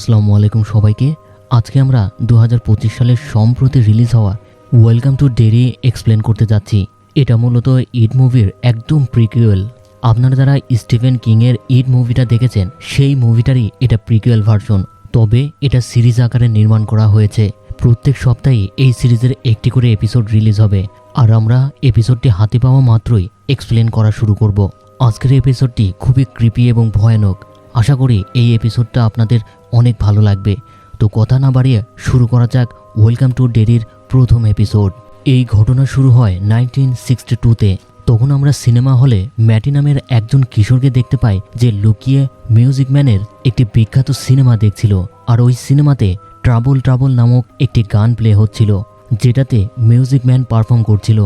আসসালামু আলাইকুম সবাইকে। আজকে আমরা দু হাজার পঁচিশ সালের সম্প্রতি রিলিজ হওয়া ওয়েলকাম টু ডেরি এক্সপ্লেন করতে যাচ্ছি। এটা মূলত ইড মুভির একদম প্রিকুয়েল আপনারা যারা স্টিভেন কিংয়ের ইড মুভিটা দেখেছেন, সেই মুভিটারই এটা প্রিকুয়েল ভার্সন তবে এটা সিরিজ আকারে নির্মাণ করা হয়েছে। প্রত্যেক সপ্তাহে এই সিরিজের একটি করে এপিসোড রিলিজ হবে। আর আমরা এপিসোডটি হাতে পাওয়া মাত্রই এক্সপ্লেন করা শুরু করব। আজকের এপিসোডটি খুবই কৃপি এবং ভয়ানক। আশা করি এই এপিসোডটা আপনাদের অনেক ভালো লাগবে। তো কথা না বাড়িয়ে শুরু করা যাক ওয়েলকাম টু ডেরির প্রথম এপিসোড এই ঘটনা শুরু হয় নাইনটিন সিক্সটি টুতে তখন আমরা সিনেমা হলে ম্যাটি নামের একজন কিশোরকে দেখতে পাই যে লুকিয়ে মিউজিক ম্যানের একটি বিখ্যাত সিনেমা দেখছিল। আর ওই সিনেমাতে ট্রাবল ট্রাবল নামক একটি গান প্লে হচ্ছিল, যেটাতে মিউজিক ম্যান পারফর্ম করছিল।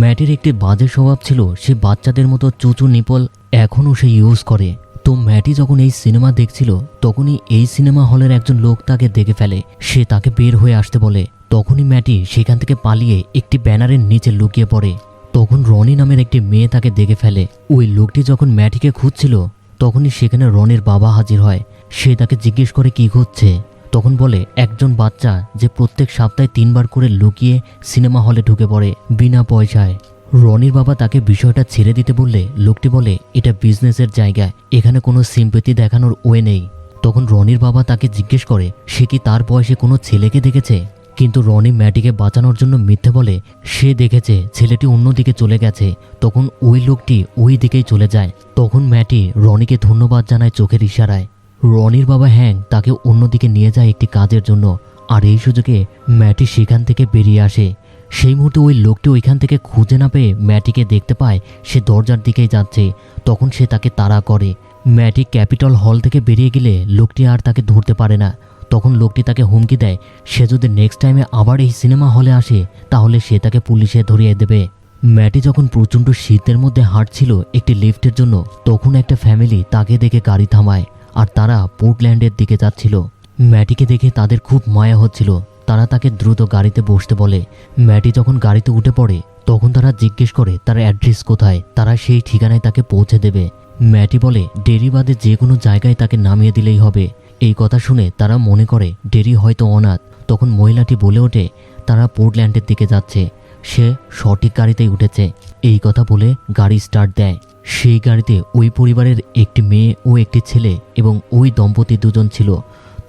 ম্যাটের একটি বাজে স্বভাব ছিল, সে বাচ্চাদের মতো চুচু নিপল এখনও সে ইউজ করে। তো ম্যাটি যখন এই সিনেমা দেখছিল, তখনই এই সিনেমা হলের একজন লোক তাকে দেখে ফেলে। সে তাকে বের হয়ে আসতে বলে। তখনই ম্যাটি সেখান থেকে পালিয়ে একটি ব্যানারের নিচে লুকিয়ে পড়ে। তখন রনি নামের একটি মেয়ে তাকে দেখে ফেলে। ওই লোকটি যখন ম্যাটিকে খুঁজছিল, তখনই সেখানে রনির বাবা হাজির হয়। সে তাকে জিজ্ঞেস করে কি খুঁজছে তখন বলে, একজন বাচ্চা যে প্রত্যেক সপ্তাহে তিনবার করে লুকিয়ে সিনেমা হলে ঢুকে পড়ে, বিনা পয়সায়। রনির বাবা তাকে বিষয়টা ছেড়ে দিতে বললে লোকটি বলে, এটা বিজনেসের জায়গা, এখানে কোনো সিম্পেতি দেখানোর ওয়ে নেই। তখন রনির বাবা তাকে জিজ্ঞেস করে, সে কি তার বয়সে কোনো ছেলেকে দেখেছে? কিন্তু রনি ম্যাটিকে বাঁচানোর জন্য মিথ্যে বলে, সে দেখেছে, ছেলেটি অন্যদিকে চলে গেছে। তখন ওই লোকটি ওই দিকেই চলে যায়। তখন ম্যাটি রনিকে ধন্যবাদ জানায় চোখের ইশারায়। রনির বাবা হ্যাং তাকে অন্যদিকে নিয়ে যায় একটি কাজের জন্য। আর এই সুযোগে ম্যাটি সেখান থেকে বেরিয়ে আসে। সেই মুহূর্তে ওই লোকটি ওইখান থেকে খুঁজে না পেয়ে ম্যাটিকে দেখতে পায়, সে দরজার দিকেই যাচ্ছে। তখন সে তাকে তাড়া করে। ম্যাটি ক্যাপিটল হল থেকে বেরিয়ে গেলে লোকটি আর তাকে ধরতে পারে না। তখন লোকটি তাকে হুমকি দেয়, সে যদি নেক্সট টাইমে আবার এই সিনেমা হলে আসে, তাহলে সে তাকে পুলিশে ধরিয়ে দেবে। ম্যাটি যখন প্রচণ্ড শীতের মধ্যে হাঁটছিল একটি লিফটের জন্য, তখন একটা ফ্যামিলি তাকে দেখে গাড়ি থামায়, আর তারা পোর্টল্যান্ডের দিকে যাচ্ছিল। ম্যাটিকে দেখে তাদের খুব মায়া হচ্ছিল। তারা তাকে দ্রুত গাড়িতে বসতে বলে। ম্যাটি যখন গাড়িতে উঠে পড়ে, তখন তারা জিজ্ঞেস করে, তার অ্যাড্রেস কোথায়? তারা সেই ঠিকানায় তাকে পৌঁছে দেবে। ম্যাটি বলে, ডেরি বাদে যে কোনো জায়গায় তাকে নামিয়ে দিলেই হবে। এই কথা শুনে তারা মনে করে, ডেরি হয়তো অনাথ। তখন মহিলাটি বলে ওঠে, তারা পোর্টল্যান্ডের দিকে যাচ্ছে। সে সঠিক গাড়িতেই উঠেছে। এই কথা বলে গাড়ি স্টার্ট দেয়। সেই গাড়িতে ওই পরিবারের একটি মেয়ে ও একটি ছেলে এবং ওই দম্পতি দুজন ছিল।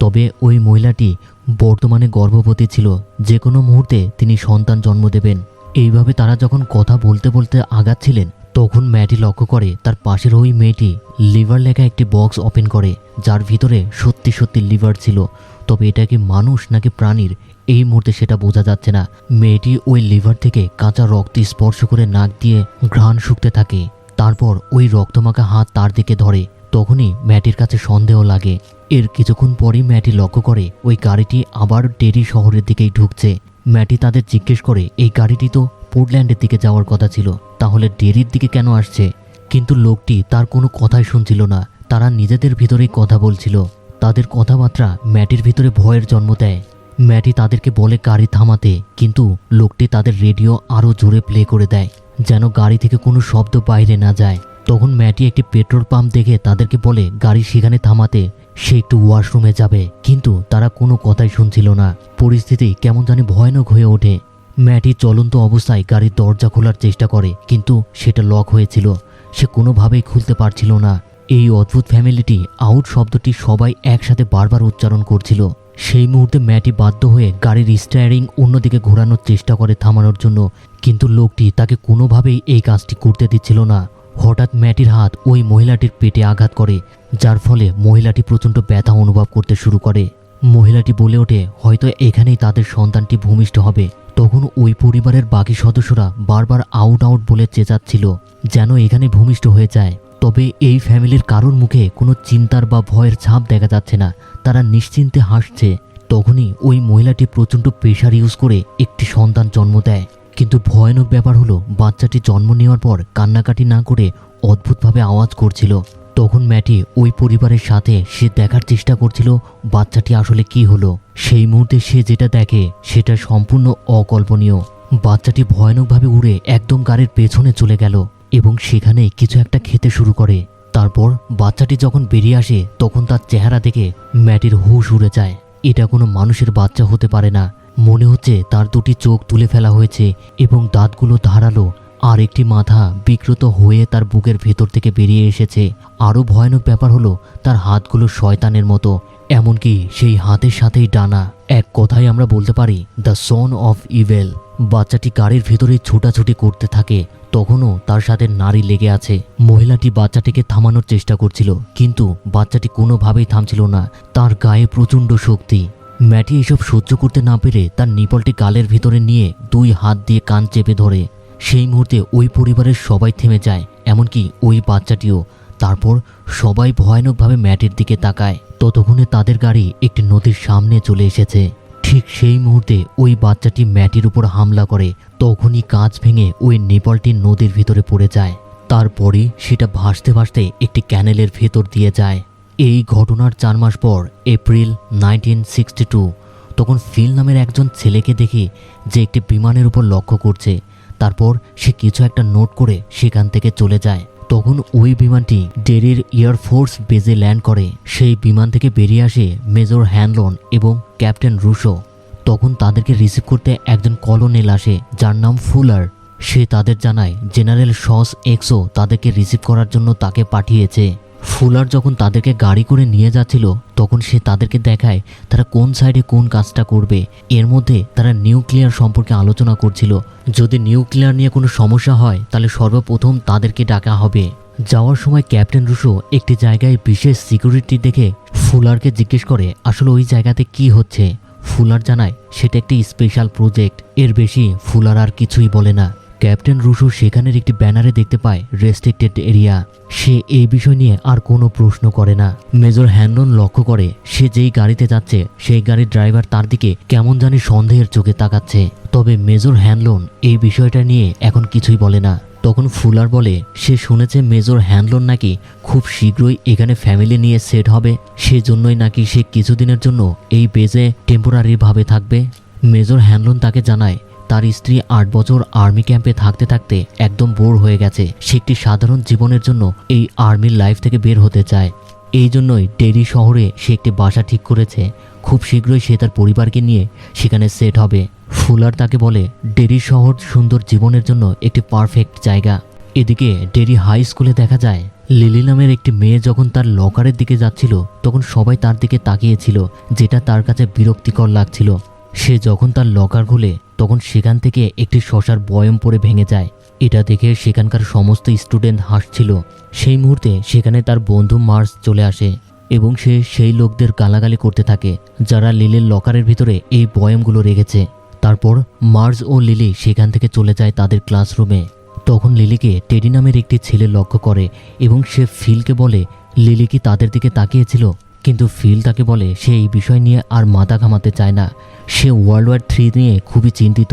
তবে ওই মহিলাটি বর্তমানে গর্ভবতী ছিল। যে কোনো মুহূর্তে তিনি সন্তান জন্ম দেবেন। এইভাবে তারা যখন কথা বলতে বলতে আগাচ্ছিলেন, তখন ম্যাটি লক্ষ্য করে তার পাশের ওই মেয়েটি লিভার লেখা একটি বক্স ওপেন করে, যার ভিতরে সত্যি সত্যি লিভার ছিল। তবে এটা কি মানুষ নাকি প্রাণীর? এই মুহূর্তে সেটা বোঝা যাচ্ছে না। মেয়েটি ওই লিভার থেকে কাঁচা রক্ত স্পর্শ করে নাক দিয়ে ঘ্রাণ শুকতে থাকে। তারপর ওই রক্তমাখা হাত তার দিকে ধরে। তখনই ম্যাটির কাছে সন্দেহ লাগে এর কিছুক্ষণ পরই ম্যাটি লক্ষ্য করে ওই গাড়িটি আবার ডেরি শহরের দিকেই ঢুকছে। ম্যাটি তাদের জিজ্ঞেস করে, এই গাড়িটি তো পোর্টল্যান্ডের দিকে যাওয়ার কথা ছিল, তাহলে ডেরির দিকে কেন আসছে? কিন্তু লোকটি তার কোনো কথাই শুনছিল না। তারা নিজেদের ভিতরেই কথা বলছিল। তাদের কথাবার্তা ম্যাটির ভিতরে ভয়ের জন্ম দেয়। ম্যাটি তাদেরকে বলে গাড়ি থামাতে, কিন্তু লোকটি তাদের রেডিও আরও জোরে প্লে করে দেয়, যেন গাড়ি থেকে কোনো শব্দ বাইরে না যায়। তখন ম্যাটি একটি পেট্রোল পাম্প দেখে তাদেরকে বলে, গাড়ি সেখানে থামাতে সে একটু ওয়াশরুমে যাবে, কিন্তু তারা কোনো কথাই শুনছিল না। পরিস্থিতি কেমন জানি ভয়ানক হয়ে ওঠে। ম্যাটি চলন্ত অবস্থায় গাড়ির দরজা খোলার চেষ্টা করে, কিন্তু সেটা লক হয়েছিল। সে কোনোভাবেই খুলতে পারছিল না। এই অদ্ভুত ফ্যামিলিটি, আউট শব্দটি সবাই একসাথে বারবার উচ্চারণ করছিল। সেই মুহূর্তে ম্যাটি বাধ্য হয়ে গাড়ির স্টায়ারিং অন্যদিকে ঘোরানোর চেষ্টা করে থামানোর জন্য, কিন্তু লোকটি তাকে কোনোভাবেই এই কাজটি করতে দিচ্ছিল না। হঠাৎ ম্যাটির হাত ওই মহিলাটির পেটে আঘাত করে, যার ফলে মহিলাটি প্রচণ্ড ব্যথা অনুভব করতে শুরু করে। মহিলাটি বলে ওঠে, হয়তো এখানেই তাদের সন্তানটি ভূমিষ্ঠ হবে। তখন ওই পরিবারের বাকি সদস্যরা বারবার আউট আউট বলে চেঁচাচ্ছিল, যেন এখানে ভূমিষ্ঠ হয়ে যায়। তবে এই ফ্যামিলির কারোর মুখে কোনো চিন্তার বা ভয়ের ছাপ দেখা যাচ্ছে না, তারা নিশ্চিন্তে হাসছে। তখনই ওই মহিলাটি প্রচণ্ড প্রেশার ইউজ করে একটি সন্তান জন্ম দেয়। কিন্তু ভয়ানক ব্যাপার হলো, বাচ্চাটি জন্ম নেওয়ার পর কান্নাকাটি না করে অদ্ভুতভাবে আওয়াজ করছিল। তখন ম্যাটি ওই পরিবারের সাথে সে দেখার চেষ্টা করছিল, বাচ্চাটি আসলে কি হলো। সেই মুহূর্তে সে যেটা দেখে, সেটা সম্পূর্ণ অকল্পনীয়। বাচ্চাটি ভয়ানকভাবে উড়ে একদম গাড়ির পেছনে চলে গেল এবং সেখানে কিছু একটা খেতে শুরু করে। তারপর বাচ্চাটি যখন বেরিয়ে আসে, তখন তার চেহারা দেখে ম্যাটির হুশ উড়ে যায়। এটা কোনো মানুষের বাচ্চা হতে পারে না। মনে হচ্ছে তার দুটি চোখ তুলে ফেলা হয়েছে এবং দাঁতগুলো ধারালো, আর একটি মাথা বিকৃত হয়ে তার বুকের ভেতর থেকে বেরিয়ে এসেছে। আরও ভয়ানক ব্যাপার হলো, তার হাতগুলো শয়তানের মতো, এমনকি সেই হাতের সাথেই ডানা। এক কথায় আমরা বলতে পারি, দ্য সন অফ ইভেল। বাচ্চাটি গাড়ির ভেতরে ছোটাছুটি করতে থাকে, তখনও তার সাথে নারী লেগে আছে। মহিলাটি বাচ্চাটিকে থামানোর চেষ্টা করছিল, কিন্তু বাচ্চাটি কোনোভাবেই থামছিল না। তার গায়ে প্রচণ্ড শক্তি। ম্যাটি এসব সহ্য করতে না পেরে তার নিপলটি গালের ভিতরে নিয়ে দুই হাত দিয়ে কান চেপে ধরে। সেই মুহূর্তে ওই পরিবারের সবাই থেমে যায়, এমনকি ওই বাচ্চাটিও। তারপর সবাই ভয়ানকভাবে ম্যাটের দিকে তাকায়। ততক্ষণে তাদের গাড়ি একটি নদীর সামনে চলে এসেছে। ঠিক সেই মুহূর্তে ওই বাচ্চাটি ম্যাটির উপর হামলা করে, তখনই কাঁচ ভেঙে ওই নেপালটি নদীর ভিতরে পড়ে যায়। তারপরে সেটা ভাসতে ভাসতে একটি ক্যানেলের ভেতর দিয়ে যায়। এই ঘটনার চার মাস পর, এপ্রিল নাইনটিন সিক্সটি টু, তখন ফিল নামের একজন ছেলেকে দেখে যে একটি বিমানের উপর লক্ষ্য করছে, তারপর সে কিছু একটা নোট করে সেখান থেকে চলে যায়। তখন ওই বিমানটি ডেরির এয়ারফোর্স বেজে ল্যান্ড করে। সেই বিমান থেকে বেরিয়ে আসে মেজর হ্যানলন এবং ক্যাপ্টেন রুশো। তখন তাদেরকে রিসিভ করতে একজন কলোনেল আসে, যার নাম ফুলার। সে তাদের জানায়, জেনারেল সস এক্সো তাদেরকে রিসিভ করার জন্য তাকে পাঠিয়েছে। ফুলার যখন তাদেরকে গাড়ি করে নিয়ে যাচ্ছিল, তখন সে তাদেরকে দেখায় তারা কোন সাইডে কোন কাজটা করবে। এর মধ্যে তারা নিউক্লিয়ার সম্পর্কে আলোচনা করছিল। যদি নিউক্লিয়ার নিয়ে কোনো সমস্যা হয়, তাহলে সর্বপ্রথম তাদেরকে ডাকা হবে। যাওয়ার সময় ক্যাপ্টেন রুশো একটি জায়গায় বিশেষ সিকিউরিটি দেখে ফুলারকে জিজ্ঞেস করে, আসলে ওই জায়গাতে কি হচ্ছে? ফুলার জানায়, সেটা একটি স্পেশাল প্রজেক্ট। এর বেশি ফুলার আর কিছুই বলে না। ক্যাপ্টেন রুশো সেখানের একটি ব্যানারে দেখতে পায় রেস্ট্রিক্টেড এরিয়া। সে এই বিষয় নিয়ে আর কোনো প্রশ্ন করে না। মেজর হ্যান্ডন লক্ষ্য করে, সে যেই গাড়িতে যাচ্ছে, সেই গাড়ির ড্রাইভার তার দিকে কেমন জানি সন্দেহের চোখে তাকাচ্ছে। তবে মেজর হ্যান্ডলন এই বিষয়টা নিয়ে এখন কিছুই বলে না। তখন ফুলার বলে, সে শুনেছে মেজর হ্যান্ডলন নাকি খুব শীঘ্রই এখানে ফ্যামিলি নিয়ে সেট হবে, সেজন্যই নাকি সে কিছুদিনের জন্য এই বেজে টেম্পোরারিভাবে থাকবে। মেজর হ্যান্ডলন তাকে জানায় তার স্ত্রী আট বছর আর্মি ক্যাম্পে থাকতে থাকতে একদম বোর হয়ে গেছে। সে একটি সাধারণ জীবনের জন্য এই আর্মির লাইফ থেকে বের হতে চায়। এই জন্যই ডেরি শহরে সে একটি বাসা ঠিক করেছে। খুব শীঘ্রই সে তার পরিবারকে নিয়ে সেখানে সেট হবে। ফুলার তাকে বলে, ডেরি শহর সুন্দর জীবনের জন্য একটি পারফেক্ট জায়গা। এদিকে ডেরি হাই স্কুলে দেখা যায়, লিলি নামের একটি মেয়ে যখন তার লকারের দিকে যাচ্ছিল, তখন সবাই তার দিকে তাকিয়েছিল, যেটা তার কাছে বিরক্তিকর লাগছিল। সে যখন তার লকার খুলে তখন সেখান থেকে একটি শশার বয়ম পরে ভেঙে যায়। এটা দেখে সেখানকার সমস্ত স্টুডেন্ট হাসছিল। সেই মুহূর্তে সেখানে তার বন্ধু মার্স চলে আসে এবং সে সেই লোকদের গালাগালি করতে থাকে, যারা লিলির লকারের ভিতরে এই বয়ামগুলো রেখেছে। তারপর মার্স ও লিলি সেখান থেকে চলে যায় তাদের ক্লাসরুমে তখন লিলিকে টেডি নামের একটি ছেলে লক্ষ্য করে এবং সে ফিলকে বলে, লিলি কি তাদের দিকে তাকিয়েছিল? কিন্তু ফিল তাকে বলে, সে এই বিষয় নিয়ে আর মাথা ঘামাতে চায় না। সে ওয়ার্ল্ড ওয়ার থ্রি নিয়ে খুবই চিন্তিত,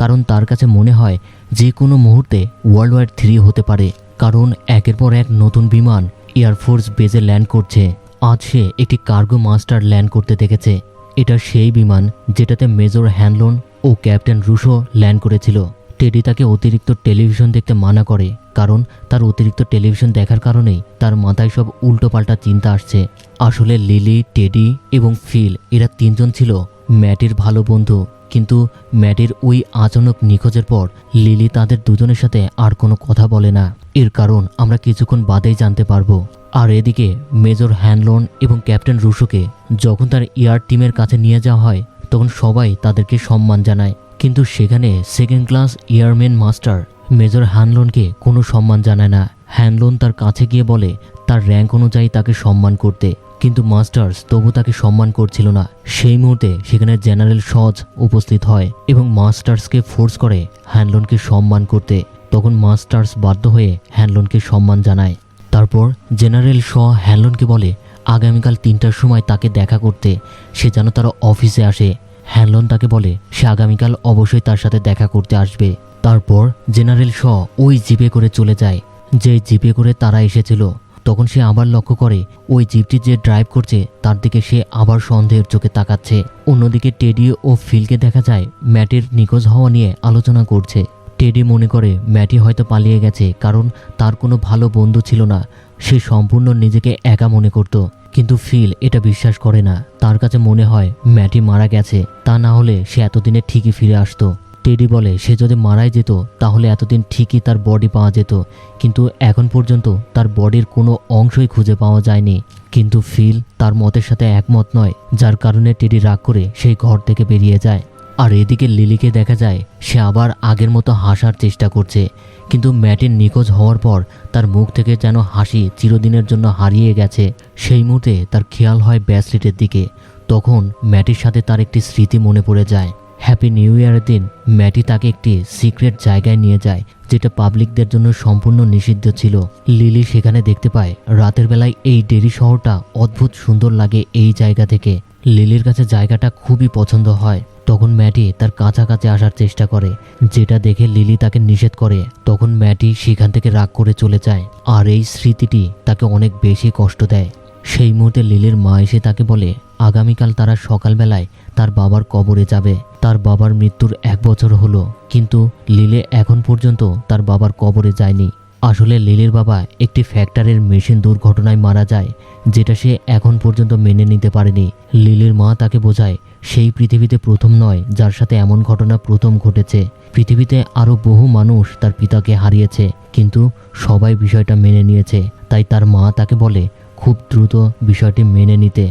কারণ তার কাছে মনে হয় যে কোনো মুহূর্তে ওয়ার্ল্ড ওয়ার থ্রি হতে পারে। কারণ একের পর এক নতুন বিমান এয়ারফোর্স বেজে ল্যান্ড করছে। আজ সে একটি কার্গো মাস্টার ল্যান্ড করতে দেখেছে। এটা সেই বিমান যেটাতে মেজর হ্যানলন ও ক্যাপ্টেন রুশো ল্যান্ড করেছিল। টেডি তাকে অতিরিক্ত টেলিভিশন দেখতে মানা করে, কারণ তার অতিরিক্ত টেলিভিশন দেখার কারণেই তার মাথায় সব উল্টোপাল্টা চিন্তা আসছে। আসলে লিলি টেডি এবং ফিল এরা তিনজন ছিল। ম্যাটির ভালো বন্ধু, কিন্তু ম্যাটের ওই আচানক নিখোঁজের পর লিলি তাদের দুজনের সাথে আর কোনো কথা বলে না। এর কারণ আমরা কিছুক্ষণ বাদেই জানতে পারব। আর এদিকে মেজর হ্যানলন এবং ক্যাপ্টেন রুশোকে যখন তার এয়ার টিমের কাছে নিয়ে যাওয়া হয়, তখন সবাই তাদেরকে সম্মান জানায়। কিন্তু সেখানে second class airman master major হ্যানলনকে কোনো সম্মান জানায় না। হ্যানলন তার কাছে গিয়ে বলে, তার র্যাঙ্ক অনুযায়ী তাকে সম্মান করতে। কিন্তু মাস্টার্স তবু তাকে সম্মান করছিল না। সেই মুহূর্তে সেখানে জেনারেল সজ উপস্থিত হয় এবং মাস্টার্সকে ফোর্স করে হ্যানলনকে সম্মান করতে। তখন মাস্টার্স বাধ্য হয়ে হ্যানলনকে সম্মান জানায়। তারপর জেনারেল শ হ্যানলনকে বলে, আগামীকাল তিনটার সময় তাকে দেখা করতে। সে যেন তার অফিসে আসে। হ্যানলন তাকে বলে, সে আগামীকাল অবশ্যই তার সাথে দেখা করতে আসবে। তারপর জেনারেল শ ওই জিপে করে চলে যায়। যে জিপে করে তারা এসেছিল তখন সে আবার লক্ষ্য করে ওই জিপটি যে ড্রাইভ করছে, তার দিকে সে আবার সন্দেহের চোখে তাকাচ্ছে। অন্যদিকে টেডি ও ফিলকে দেখা যায়, ম্যাটের নিখোঁজ হওয়া নিয়ে আলোচনা করছে। টেডি মনে করে ম্যাটি হয়তো পালিয়ে গেছে, কারণ তার কোনো ভালো বন্ধু ছিল না। সে সম্পূর্ণ নিজেকে একা মনে করত। কিন্তু ফিল এটা বিশ্বাস করে না। তার কাছে মনে হয় ম্যাটি মারা গেছে। তা না হলে সে এতদিনে ঠিকই ফিরে আসতো। টেডি বলে, সে যদি মারাই যেত, তাহলে এতদিন ঠিকই তার বডি পাওয়া যেত। কিন্তু এখন পর্যন্ত তার বডির কোনো অংশই খুঁজে পাওয়া যায়নি। কিন্তু ফিল তার মতের সাথে একমত নয়, যার কারণে টেডি রাগ করে সেই ঘর থেকে বেরিয়ে যায়। আর এদিকে লিলিকে দেখা যায়, সে আবার আগের মতো হাসার চেষ্টা করছে। কিন্তু ম্যাটের নিখোঁজ হওয়ার পর তার মুখ থেকে যেন হাসি চিরদিনের জন্য হারিয়ে গেছে। সেই মুহূর্তে তার খেয়াল হয় ব্যাসলিটের দিকে। তখন ম্যাটির সাথে তার একটি স্মৃতি মনে পড়ে যায়। হ্যাপি নিউ ইয়ারের দিন। ম্যাটি তাকে একটি সিক্রেট জায়গায় নিয়ে যায়, যেটা পাবলিকদের জন্য সম্পূর্ণ নিষিদ্ধ ছিল। লিলি সেখানে দেখতে পায়, রাতের বেলায় এই ডেরি শহরটা অদ্ভুত সুন্দর লাগে এই জায়গা থেকে। লিলির কাছে জায়গাটা খুবই পছন্দ হয়। তখন ম্যাটি তার কাছাকাছি আসার চেষ্টা করে, যেটা দেখে লিলি তাকে নিষেধ করে। তখন ম্যাটি সেখান থেকে রাগ করে চলে যায়, আর এই স্মৃতিটি তাকে অনেক বেশি কষ্ট দেয়। সেই মুহূর্তে লিলির মা এসে তাকে বলে, আগামীকাল তারা সকালবেলায় তার বাবার কবরে যাবে। তার বাবার মৃত্যুর এক বছর হলো, কিন্তু লিলে এখন পর্যন্ত তার বাবার কবরে যায়নি। আসলে লিলির বাবা একটি ফ্যাক্টরির মেশিন দুর্ঘটনায় মারা যায়, যেটা সে এখন পর্যন্ত মেনে নিতে পারেনি। লিলের মা তাকে বোঝায়, সেই পৃথিবীতে প্রথম নয়, যার সাথে এমন ঘটনা প্রথম ঘটেছে। পৃথিবীতে আরও বহু মানুষ তার পিতাকে হারিয়েছে, কিন্তু সবাই বিষয়টা মেনে নিয়েছে, তাই তার মা তাকে বলে, খুব দ্রুত বিষয়টি মেনে নিতে।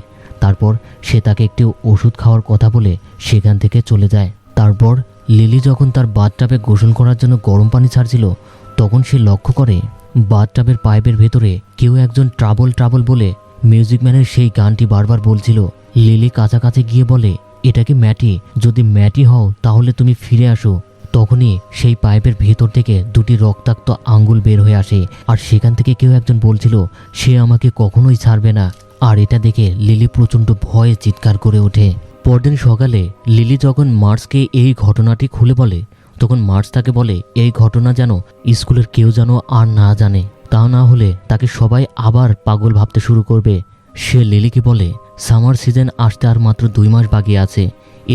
তারপর সে তাকে একটি ওষুধ খাওয়ার কথা বলে সেখান থেকে চলে যায়। তারপর লিলি যখন তার বাথটাবে গোসল করার জন্য গরম পানি ছাড়ছিল, তখন সে লক্ষ্য করে বাথটাবের পাইপের ভেতরে কেউ একজন ট্রাবল ট্রাবল বলে মিউজিক ম্যানের সেই গানটি বারবার বলছিল। লিলি কাছাকাছি গিয়ে বলে, এটা কি ম্যাটি? যদি ম্যাটি হও তাহলে তুমি ফিরে আসো। তখনই সেই পাইপের ভেতর থেকে দুটি রক্তাক্ত আঙ্গুল বের হয়ে আসে, আর সেখান থেকে কেউ একজন বলছিল, সে আমাকে কখনোই ছাড়বে না। আর এটা দেখে লিলি প্রচণ্ড ভয়ে চিৎকার করে ওঠে। পরদিন সকালে লিলি যখন মার্সকে এই ঘটনাটি খুলে বলে, তখন মার্স তাকে বলে, এই ঘটনা যেন স্কুলের কেউ যেন আর না জানে। তা না হলে তাকে সবাই আবার পাগল ভাবতে শুরু করবে। সে লিলিকে বলে, সামার সিজন আসতে আর মাত্র দুই মাস বাকি আছে।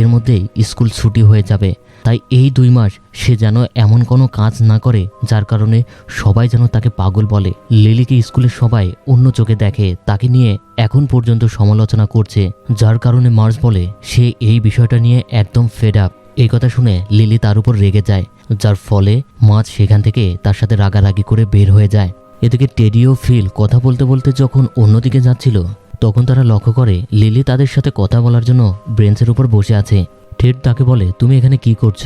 এর মধ্যেই স্কুল ছুটি হয়ে যাবে। তাই এই দুই মাস সে যেন এমন কোনো কাজ না করে, যার কারণে সবাই যেন তাকে পাগল বলে। লিলিকে স্কুলের সবাই অন্য চোখে দেখে, তাকে নিয়ে এখন পর্যন্ত সমালোচনা করছে, যার কারণে মার্স বলে সে এই বিষয়টা নিয়ে একদম ফেড আপ এই কথা শুনে লিলি তার উপর রেগে যায়, যার ফলে মাছ সেখান থেকে তার সাথে রাগারাগি করে বের হয়ে যায়। এদিকে টেডিও ফিল কথা বলতে বলতে যখন অন্যদিকে যাচ্ছিল তখন তারা লক্ষ্য করে লিলি তাদের সাথে কথা বলার জন্য ব্রেঞ্চের উপর বসে আছে। টেড তাকে বলে, তুমি এখানে কি করছ?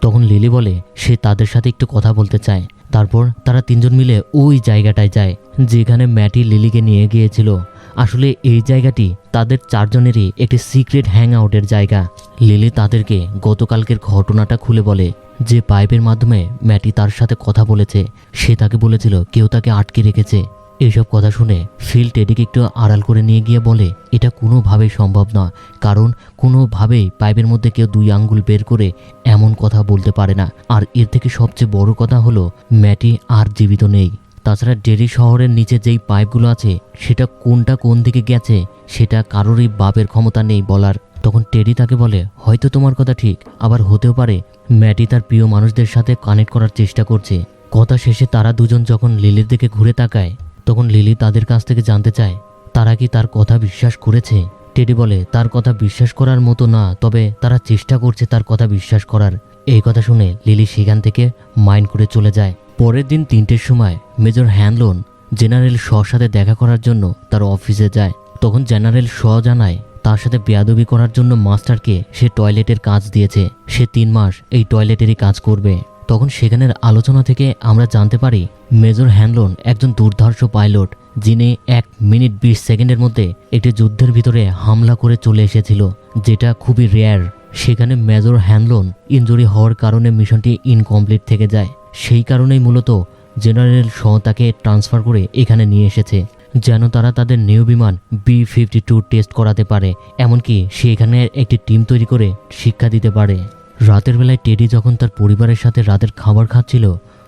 তখন লিলি বলে, সে তাদের সাথে একটু কথা বলতে চায়। তারপর তারা তিনজন মিলে ওই জায়গাটায় যায়, যেখানে ম্যাটি লিলিকে নিয়ে গিয়েছিল। আসলে এই জায়গাটি তাদের চারজনেরই একটি সিক্রেট হ্যাং আউটের জায়গা। লিলি তাদেরকে গতকালকের ঘটনাটা খুলে বলে, যে পাইপের মাধ্যমে ম্যাটি তার সাথে কথা বলেছে। সে তাকে বলেছিল, কেউ তাকে আটকে রেখেছে। এসব কথা শুনে ফিল টেডিকে একটু আড়াল করে নিয়ে গিয়ে বলে, এটা কোনোভাবেই সম্ভব না কারণ কোনোভাবেই পাইপের মধ্যে কেউ দুই আঙ্গুল বের করে এমন কথা বলতে পারে না। আর এর থেকে সবচেয়ে বড় কথা হলো, ম্যাটি আর জীবিত নেই। তাছাড়া ডেরি শহরের নিচে যেই পাইপগুলো আছে, সেটা কোনটা কোন দিকে গেছে, সেটা কারোরই বাপের ক্ষমতা নেই বলার। তখন টেডি তাকে বলে, হয়তো তোমার কথা ঠিক, আবার হতেও পারে। ম্যাটি তার প্রিয় মানুষদের সাথে কানেক্ট করার চেষ্টা করছে। কথা শেষে তারা দুজন যখন লিলির দিকে ঘুরে তাকায় তখন লিলি তাদের কাছ থেকে জানতে চায়, তারা কি তার কথা বিশ্বাস করেছে? টেডি বলে, তার কথা বিশ্বাস করার মতো না, তবে তারা চেষ্টা করছে তার কথা বিশ্বাস করার। এই কথা শুনে লিলি সেখান থেকে মাইন্ড করে চলে যায়। পরের দিন তিনটের সময় মেজর হ্যানলোন জেনারেল শ সাথে দেখা করার জন্য তার অফিসে যায়। তখন জেনারেল শ জানায়, তার সাথে বেয়াদবি করার জন্য মাস্টারকে সে টয়লেটের কাজ দিয়েছে। সে তিন মাস এই টয়লেটেরই কাজ করবে। তখন সেখানের আলোচনা থেকে আমরা জানতে পারি মেজর হ্যানলোন একজন দুর্ধর্ষ পাইলট, যিনি এক মিনিট বিশ সেকেন্ডের মধ্যে একটি যুদ্ধের ভিতরে হামলা করে চলে এসেছিল, যেটা খুবই রেয়ার সেখানে মেজর হ্যানলোন ইনজুরি হওয়ার কারণে মিশনটি ইনকমপ্লিট থেকে যায়। সেই কারণেই মূলত জেনারেল শ তাকে ট্রান্সফার করে এখানে নিয়ে এসেছে, যেন তারা তাদের নিউ বিমান বি ফিফটি টু টেস্ট করাতে পারে, এমনকি সে এখানে একটি টিম তৈরি করে শিক্ষা দিতে পারে। রাতের বেলায় টেডি যখন তার পরিবারের সাথে রাতের খাবার খাচ্ছিল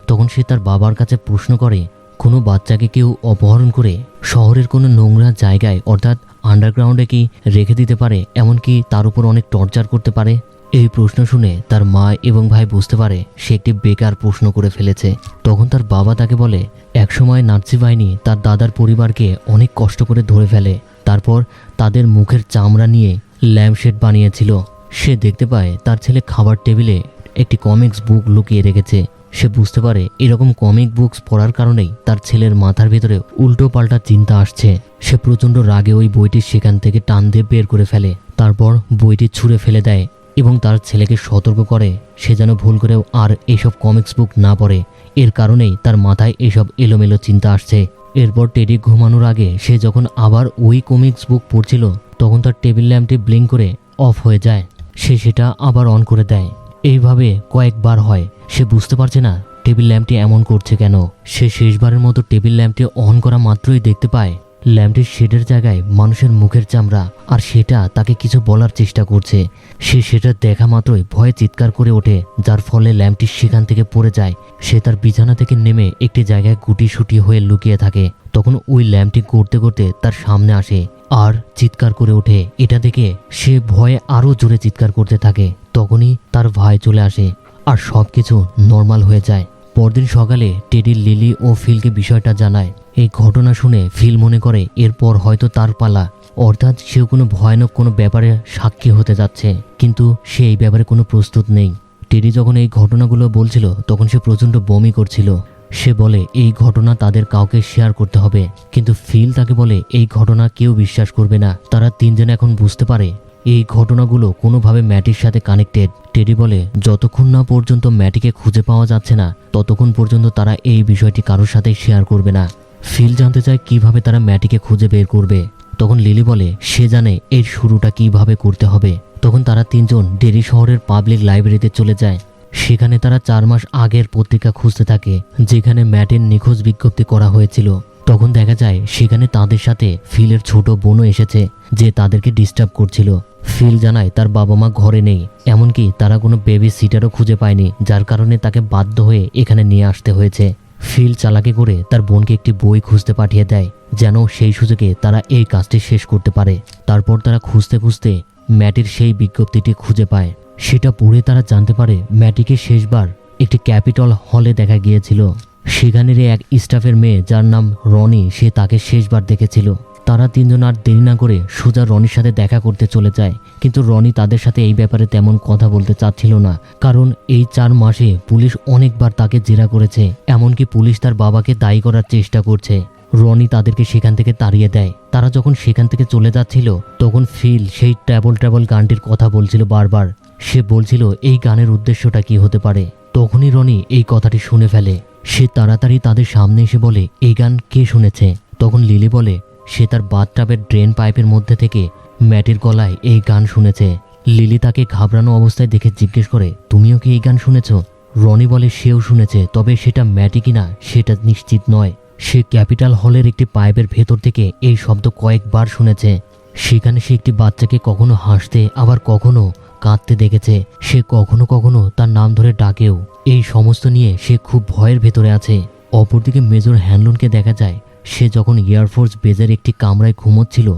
তখন সে তার বাবার কাছে প্রশ্ন করে, কোনো বাচ্চাকে কেউ অপহরণ করে শহরের কোনো নোংরা জায়গায়, অর্থাৎ আন্ডারগ্রাউন্ডে কি রেখে দিতে পারে, এমনকি তার উপর অনেক টর্চার করতে পারে? এই প্রশ্ন শুনে তার মা এবং ভাই বুঝতে পারে সে একটি বেকার প্রশ্ন করে ফেলেছে। তখন তার বাবা তাকে বলে, একসময় নাৎসি বাহিনী তার দাদার পরিবারকে অনেক কষ্ট করে ধরে ফেলে। তারপর তাদের মুখের চামড়া নিয়ে ল্যাম্পশেড বানিয়েছিল। সে দেখতে পায় তার ছেলে খাবার টেবিলে একটি কমিক্স বুক লুকিয়ে রেখেছে। সে বুঝতে পারে এরকম কমিক বুকস পড়ার কারণেই তার ছেলের মাথার ভিতরে উল্টো পাল্টা চিন্তা আসছে। সে প্রচণ্ড রাগে ওই বইটি সেখান থেকে টান দিয়ে বের করে ফেলে, তারপর বইটি ছুঁড়ে ফেলে দেয় এবং তার ছেলেকে সতর্ক করে, সে যেন ভুল করেও আর এইসব কমিক্স বুক না পড়ে। এর কারণেই তার মাথায় এসব এলোমেলো চিন্তা আসছে। এরপর টেডি ঘুমানোর আগে সে যখন আবার ওই কমিক্স বুক পড়ছিল, তখন তার টেবিল ল্যাম্পটি ব্লিঙ্ক করে অফ হয়ে যায়। সে সেটা আবার অন করে দেয়। এইভাবে কয়েকবার হয়। সে বুঝতে পারছে না টেবিল ল্যাম্পটি এমন করছে কেন। সে শেষবারের মতো টেবিল ল্যাম্পটি অন করা মাত্রই দেখতে পায়, ল্যাম্পটির শেডের জায়গায় মানুষের মুখের চামড়া, আর সেটা তাকে কিছু বলার চেষ্টা করছে। সে সেটা দেখা মাত্রই ভয়ে চিৎকার করে ওঠে, যার ফলে ল্যাম্পটি সেখান থেকে পড়ে যায়। সে তার বিছানা থেকে নেমে একটি জায়গায় গুটি সুটি হয়ে লুকিয়ে থাকে। তখন ওই ল্যাম্পটি করতে করতে তার সামনে আসে আর চিৎকার করে ওঠে। এটা দেখে সে ভয়ে আরও জোরে চিৎকার করতে থাকে। তখনই তার ভাই চলে আসে। আর সব কিছু নর্মাল হয়ে যায়। পরদিন সকালে টেডি, লিলি ও ফিলকে বিষয়টা জানায়। এই ঘটনা শুনে ফিল মনে করে, এরপর হয়তো তার পালা। অর্থাৎ সেও কোনো ভয়ানক কোনো ব্যাপারে সাক্ষী হতে যাচ্ছে। কিন্তু সে এই ব্যাপারে কোনো প্রস্তুত নেই। টেডি যখন এই ঘটনাগুলো বলছিল, তখন সে প্রচণ্ড বমি করছিল। সে বলে, এই ঘটনা তাদের কাউকে শেয়ার করতে হবে। কিন্তু ফিল তাকে বলে, এই ঘটনা কেউ বিশ্বাস করবে না। তারা তিনজন এখন বুঝতে পারে এই ঘটনাগুলো কোনোভাবে ম্যাটির সাথে কানেক্টেড টেডি বলে, যতক্ষণ না পর্যন্ত ম্যাটিকে খুঁজে পাওয়া যাচ্ছে না, ততক্ষণ পর্যন্ত তারা এই বিষয়টি কারোর সাথে শেয়ার করবে না। ফিল জানতে চায় কীভাবে তারা ম্যাটিকে খুঁজে বের করবে। তখন লিলি বলে, সে জানে এর শুরুটা কীভাবে করতে হবে। তখন তারা তিনজন ডেরি শহরের পাবলিক লাইব্রেরিতে চলে যায়। সেখানে তারা চার মাস আগের পত্রিকা খুঁজতে থাকে, যেখানে ম্যাটের নিখোঁজ বিজ্ঞপ্তি করা হয়েছিল। তখন দেখা যায় সেখানে তাদের সাথে ফিলের ছোট বোনও এসেছে যে তাদেরকে ডিস্টার্ব করছিল। ফিল জানায় তার বাবা মা ঘরে নেই, এমনকি তারা কোনো বেবি সিটারও খুঁজে পায়নি, যার কারণে তাকে বাধ্য হয়ে এখানে নিয়ে আসতে হয়েছে। ফিল চালাকি করে তার বোনকে একটি বই খুঁজতে পাঠিয়ে দেয়, যেন সেই সুযোগে তারা এই কাজটি শেষ করতে পারে। তারপর তারা খুঁজতে খুঁজতে ম্যাটির সেই বিজ্ঞপ্তিটি খুঁজে পায়। সেটা পড়ে তারা জানতে পারে ম্যাটিকে শেষবার একটি ক্যাপিটল হলে দেখা গিয়েছিল। সেখানের এক স্টাফের মেয়ে, যার নাম রনি, সে তাকে শেষবার দেখেছিল। তারা তিনজন আর দেরি না করে সোজা রনির সাথে দেখা করতে চলে যায়। কিন্তু রনি তাদের সাথে এই ব্যাপারে তেমন কথা বলতে চাচ্ছিল না, কারণ এই চার মাসে পুলিশ অনেকবার তাকে জেরা করেছে, এমনকি পুলিশ তার বাবাকে দায়ী করার চেষ্টা করছে। রনি তাদেরকে সেখান থেকে তাড়িয়ে দেয়। তারা যখন সেখান থেকে চলে যাচ্ছিল, তখন ফিল সেই ট্রাবল ট্রাবল গানটির কথা বলছিল বারবার। সে বলছিল, এই গানের উদ্দেশ্যটা কি হতে পারে? তখনই রনি এই কথাটি শুনে ফেলে। সে তাড়াতাড়ি তাদের সামনে এসে বলে, এই গান কে শুনেছে? তখন লিলি বলে, সে তার বাথটাবের ড্রেন পাইপের মধ্যে থেকে ম্যাটের গলায় এই গান শুনেছে। লিলি তাকে ঘাবড়ানো অবস্থায় দেখে জিজ্ঞেস করে, তুমিও কি এই গান শুনেছ? রনি বলে, সেও শুনেছে, তবে সেটা ম্যাটি কিনা সেটা নিশ্চিত নয়। সে ক্যাপিটাল হলের একটি পাইপের ভেতর থেকে এই শব্দ কয়েকবার শুনেছে। সেখানে সে একটি বাচ্চাকে কখনো হাসতে, আবার কখনো কাঁদতে দেখেছে। সে কখনো কখনো তার নাম ধরে ডাকেও। এই সমস্ত নিয়ে সে খুব ভয়ের ভেতরে আছে। অপরদিকে মেজর হ্যানলুনকে দেখা যায়, সে যখন এয়ারফোর্স বেজের একটি কামরায় ঘুমোচ্ছিল,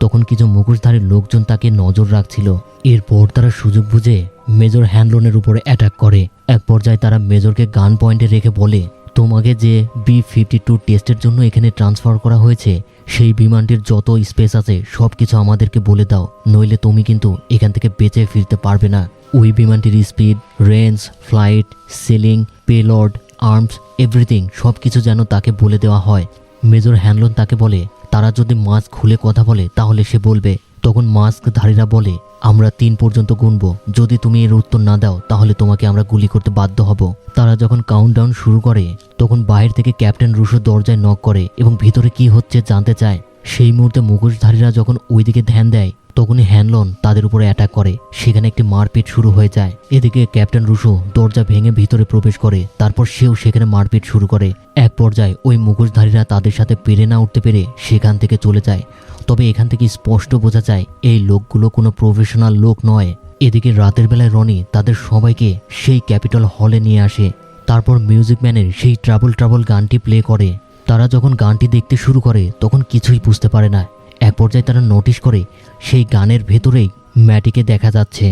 তখন কিছু মুখোশধারী লোকজন তাকে নজর রাখছিল। এরপর তারা সুযোগ বুঝে মেজর হ্যান্ডলোনের উপরে অ্যাটাক করে। এক পর্যায়ে তারা মেজরকে গান পয়েন্টে রেখে বলে, তোমাকে যে বি ফিফটি টু টেস্টের জন্য এখানে ট্রান্সফার করা হয়েছে সেই বিমানটির যত স্পেস আছে সব কিছু আমাদেরকে বলে দাও। নইলে তুমি কিন্তু এখান থেকে বেঁচে ফিরতে পারবে না। ওই বিমানটির speed range flight ceiling payload arms everything সব কিছু যেন তাকে বলে দেওয়া হয়। মেজর হ্যানলন তাকে বলে, তারা যদি মাছ খুলে কথা বলে, তাহলে সে বলবে তখন মাস্কধারীরা বলে, আমরা তিন পর্যন্ত গুনবো। যদি তুমি এর উত্তর না দাও, তাহলে তোমাকে আমরা গুলি করতে বাধ্য হব। তারা যখন কাউন্টডাউন শুরু করে, তখন বাইরে থেকে ক্যাপ্টেন রুশো দরজায় নক করে এবং ভিতরে কি হচ্ছে জানতে চায়। সেই মুহূর্তে মুখোশধারীরা যখন ওইদিকে ধ্যান দেয় তখনই হ্যানলন তাদের উপরে অ্যাটাক করে। সেখানে একটি মারপিট শুরু হয়ে যায়। এদিকে ক্যাপ্টেন রুশো দরজা ভেঙে ভিতরে প্রবেশ করে, তারপর সেও সেখানে মারপিট শুরু করে। এক পর্যায়ে ওই মুখোশধারীরা তাদের সাথে পেরে না উঠতে পেরে সেখান থেকে চলে যায়। তবে এখান থেকে স্পষ্ট বোঝা যায়, এই লোকগুলো কোনো প্রফেশনাল লোক নয়। এদিকে রাতের বেলায় রনি তাদের সবাইকে সেই ক্যাপিটাল হলে নিয়ে আসে। তারপর মিউজিক ম্যানের সেই ট্রাবল ট্রাবল গানটি প্লে করে। তারা যখন গানটি দেখতে শুরু করে, তখন কিছুই বুঝতে পারে না। এক পর্যায়ে তারা নোটিশ করে সেই গানের ভেতরেই ম্যাটিকে দেখা যাচ্ছে।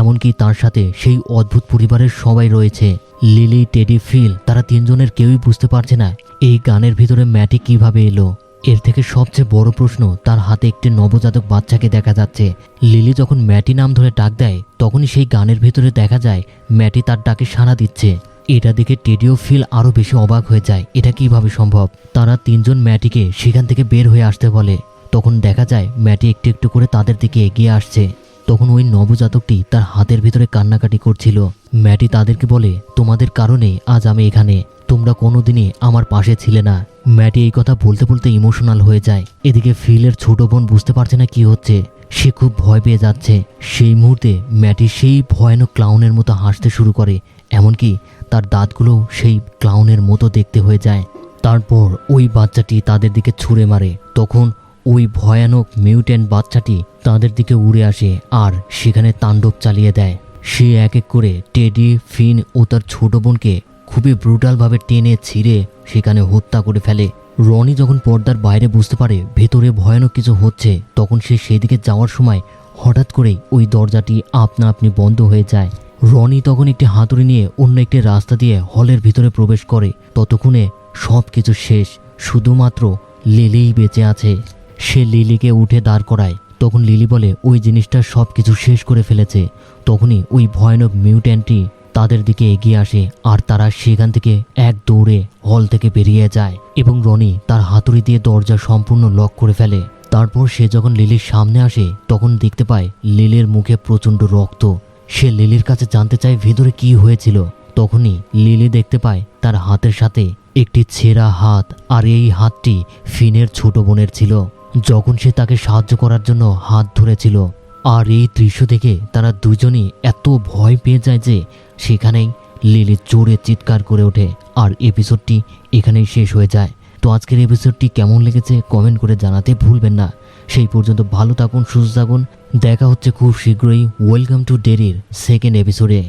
এমনকি তার সাথে সেই অদ্ভুত পরিবারের সবাই রয়েছে। লিলি, টেডি, ফিল, তারা তিনজনের কেউই বুঝতে পারছে না এই গানের ভিতরে ম্যাটি কীভাবে এলো। এর থেকে সবচেয়ে বড় প্রশ্ন, তার হাতে একটি নবজাতক বাচ্চাকে দেখা যাচ্ছে। লিলি যখন ম্যাটি নাম ধরে ডাক দেয়, তখনই সেই গানের ভিতরে দেখা যায়, ম্যাটি তার ডাকে সাড়া দিচ্ছে। এটা দেখে টেডিও ফিল আরও বেশি অবাক হয়ে যায়, এটা কীভাবে সম্ভব? তারা তিনজন ম্যাটিকে সেখান থেকে বের হয়ে আসতে বলে। তখন দেখা যায় ম্যাটি একটু একটু করে তাদের দিকে এগিয়ে আসছে। তখন ওই নবজাতকটি তার হাতের ভিতরে কান্নাকাটি করছিল। ম্যাটি তাদেরকে বলে, তোমাদের কারণে আজ আমি এখানে। তোমরা কোনোদিনই আমার পাশে ছিলে না। ম্যাটি এই কথা বলতে বলতে ইমোশনাল হয়ে যায়। এদিকে ফিলের ছোট বোন বুঝতে পারছে না কি হচ্ছে। সে খুব ভয় পেয়ে যাচ্ছে। সেই মুহূর্তে ম্যাটি সেই ভয়ানক ক্লাউনের মতো হাসতে শুরু করে, এমনকি তার দাঁতগুলোও সেই ক্লাউনের মতো দেখতে হয়ে যায়। তারপর ওই বাচ্চাটি তাদের দিকে ছুঁড়ে মারে। তখন ওই ভয়ানক মিউট্যান্ট বাচ্চাটি তাদের দিকে উড়ে আসে আর সেখানে তাণ্ডব চালিয়ে দেয়। সে এক এক করে টেডি, ফিন ও তার ছোট বোনকে খুবই ব্রুটালভাবে টেনে ছিঁড়ে সেখানে হত্যা করে ফেলে। রনি যখন পর্দার বাইরে বুঝতে পারে, ভেতরে ভয়ানক কিছু হচ্ছে, তখন সে সেদিকে যাওয়ার সময় হঠাৎ করেই ওই দরজাটি আপনা আপনি বন্ধ হয়ে যায়। রনি তখন একটি হাতুড়ি নিয়ে অন্য একটি রাস্তা দিয়ে হলের ভিতরে প্রবেশ করে। ততক্ষণে সব কিছু শেষ, শুধুমাত্র লিলিই বেঁচে আছে। সে লিলিকে উঠে দাঁড় করায়। তখন লিলি বলে, ওই জিনিসটা সব কিছু শেষ করে ফেলেছে। তখনই ওই ভয়ানক মিউট্যান্টটি তাদের দিকে এগিয়ে আসে আর তারা সেখান থেকে এক দৌড়ে হল থেকে বেরিয়ে যায় এবং রনি তার হাতুড়ি দিয়ে দরজা সম্পূর্ণ লক করে ফেলে। তারপর সে যখন লিলির সামনে আসে, তখন দেখতে পায় লিলির মুখে প্রচণ্ড রক্ত। সে লিলির কাছে জানতে চায় ভেতরে কি হয়েছিল। তখনই লিলি দেখতে পায় তার হাতের সাথে একটি ছেঁড়া হাত আর এই হাতটি ফিনের ছোট বোনের ছিল। যখন সে তাকে সাহায্য করার জন্য হাত ধরেছিল, আর এই দৃশ্য দেখে তারা দুজনই এত ভয় পেয়ে যায় যে সেখানেই লিলি জোরে চিৎকার করে ওঠে, আর এপিসোডটি এখানেই শেষ হয়ে যায়। তো আজকের এপিসোডটি কেমন লেগেছে কমেন্ট করে জানাতে ভুলবেন না। সেই পর্যন্ত ভালো থাকুন, সুস্থ থাকুন। দেখা হচ্ছে খুব শীঘ্রই। ওয়েলকাম টু ডেরির সেকেন্ড এপিসোডে